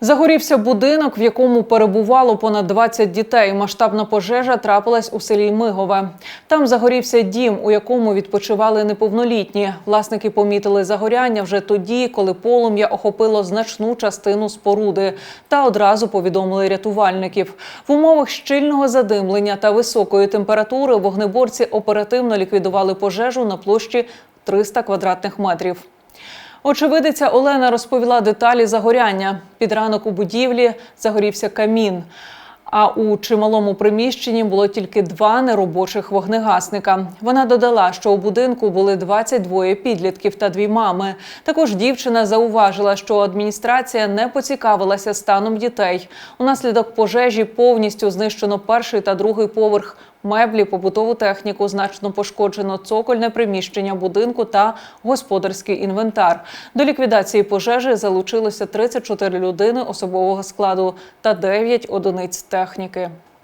Загорівся будинок, в якому перебувало понад 20 дітей. Масштабна пожежа трапилась у селі Мигове. Там загорівся дім, у якому відпочивали неповнолітні. Власники помітили загоряння вже тоді, коли полум'я охопило значну частину споруди, та одразу повідомили рятувальників. В умовах щільного задимлення та високої температури вогнеборці оперативно ліквідували пожежу на площі 300 квадратних метрів. Очевидиця Олена розповіла деталі загоряння. Під ранок у будівлі загорівся камін. А у чималому приміщенні було тільки два неробочих вогнегасника. Вона додала, що у будинку були 22 підлітків та дві мами. Також дівчина зауважила, що адміністрація не поцікавилася станом дітей. Унаслідок пожежі повністю знищено перший та другий поверх. Меблі, побутову техніку значно пошкоджено цокольне приміщення будинку та господарський інвентар. До ліквідації пожежі залучилося 34 людини особового складу та 9 одиниць техніки.